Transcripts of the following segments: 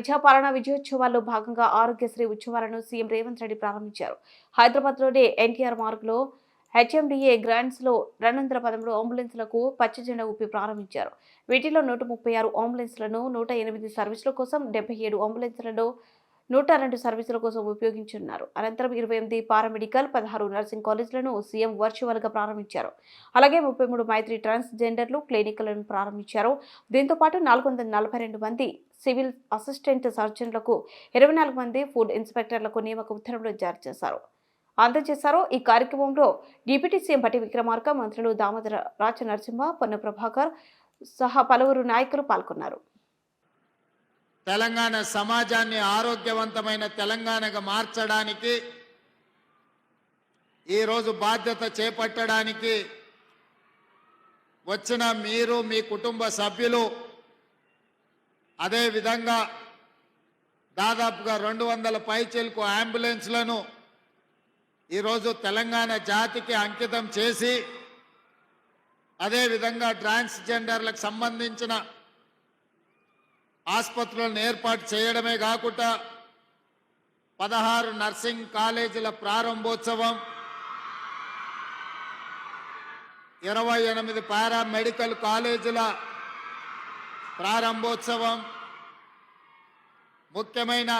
ప్రజాపాలన విజయోత్సవాల్లో భాగంగా ఆరోగ్యశ్రీ ఉత్సవాలను సీఎం రేవంత్ రెడ్డి ప్రారంభించారు. హైదరాబాద్లోని ఎన్టీఆర్ మార్గ్లో హెచ్ఎండిఏ గ్రాంట్స్లో రెండు వందల పదమూడు అంబులెన్స్లకు పచ్చజెండా ఊపి ప్రారంభించారు. వీటిలో నూట ముప్పై ఆరు అంబులెన్స్లను నూట ఎనిమిది సర్వీసుల కోసం డెబ్బై ఏడు అంబులెన్స్లను నూట రెండు సర్వీసుల కోసం ఉపయోగించనున్నారు అనంతరం ఇరవై ఎనిమిది పారామెడికల్ పదహారు నర్సింగ్ కాలేజీలను సీఎం వర్చువల్గా ప్రారంభించారు. అలాగే ముప్పై మూడు మైత్రి ట్రాన్స్జెండర్లు క్లినిక్లను ప్రారంభించారు. దీంతో పాటు నాలుగు వందల నలభై రెండు మంది సివిల్ అసిస్టెంట్ సర్జన్లకు ఇరవై నాలుగు మంది ఫుడ్ ఇన్స్పెక్టర్లకు నియామక ఉత్తర్వులు జారీ చేశారు. అందజేశారు ఈ కార్యక్రమంలో డిప్యూటీ సీఎం భట్టి విక్రమార్క మంత్రులు దామోదర రాజ నరసింహ పొన్న ప్రభాకర్ సహా పలువురు నాయకులు పాల్గొన్నారు. తెలంగాణ సమాజాన్ని ఆరోగ్యవంతమైన తెలంగాణగా మార్చడానికి ఈరోజు బాధ్యత చేపట్టడానికి వచ్చిన మీరు మీ కుటుంబ సభ్యులు అదేవిధంగా దాదాపుగా రెండు వందల పైచేలకు అంబులెన్స్లను ఈరోజు తెలంగాణ జాతికి అంకితం చేసి అదేవిధంగా ట్రాన్స్జెండర్లకు సంబంధించిన ఆసుపత్రులను ఏర్పాటు చేయడమే కాకుండా పదహారు నర్సింగ్ కాలేజీల ప్రారంభోత్సవం ఇరవై ఎనిమిది పారామెడికల్ కాలేజీల ప్రారంభోత్సవం ముఖ్యమైన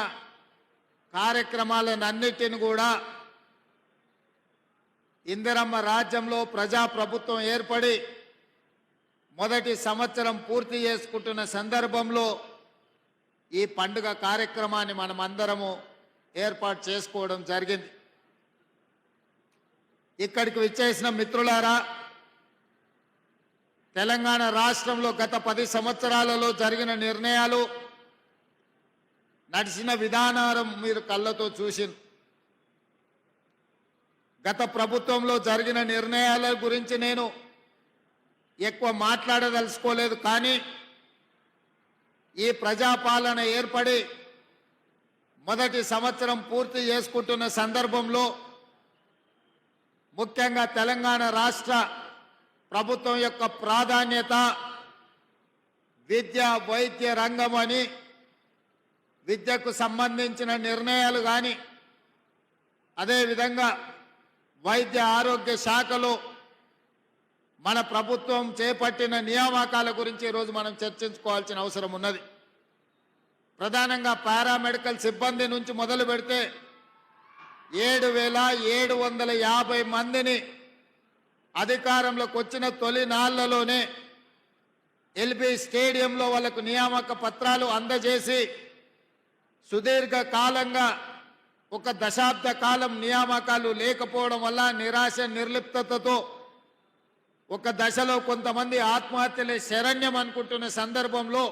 కార్యక్రమాలన్నిటిని కూడా ఇందిరమ్మ రాజ్యంలో ప్రజాప్రభుత్వం ఏర్పడి మొదటి సంవత్సరం పూర్తి చేసుకుంటున్న సందర్భంలో ఈ పండుగ కార్యక్రమాన్ని మనమందరము ఏర్పాటు చేసుకోవడం జరిగింది. ఇక్కడికి విచ్చేసిన మిత్రులారా తెలంగాణ రాష్ట్రంలో గత పది సంవత్సరాలలో జరిగిన నిర్ణయాలు నడిచిన విధానం మీరు కళ్ళతో చూసిన. గత ప్రభుత్వంలో జరిగిన నిర్ణయాల గురించి నేను ఎక్కువ మాట్లాడదలుచుకోలేదు కానీ ఈ ప్రజాపాలన ఏర్పడి మొదటి సంవత్సరం పూర్తి చేసుకుంటున్న సందర్భంలో ముఖ్యంగా తెలంగాణ రాష్ట్ర ప్రభుత్వం యొక్క ప్రాధాన్యత విద్య వైద్య రంగం అని విద్యకు సంబంధించిన నిర్ణయాలు కానీ అదేవిధంగా వైద్య ఆరోగ్య శాఖలో మన ప్రభుత్వం చేపట్టిన నియామకాల గురించి ఈరోజు మనం చర్చించుకోవాల్సిన అవసరం ఉన్నది. ప్రధానంగా పారామెడికల్ సిబ్బంది నుంచి మొదలు పెడితే ఏడు వేల ఏడు వందల యాభై మందిని అధికారంలోకి వచ్చిన తొలి నాళ్ళలోనే ఎల్బీ స్టేడియంలో వాళ్ళకు నియామక పత్రాలు అందజేసి సుదీర్ఘ కాలంగా ఒక దశాబ్ద కాలం నియామకాలు లేకపోవడం వల్ల నిరాశ నిర్లిప్తతతో ఒక దశలో కొంతమంది ఆత్మహత్యలే శరణ్యం అనుకుంటున్న సందర్భంలో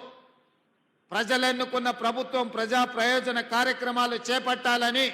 ప్రజలెన్నుకున్న ప్రభుత్వం ప్రజా ప్రయోజన కార్యక్రమాలు చేపట్టాలని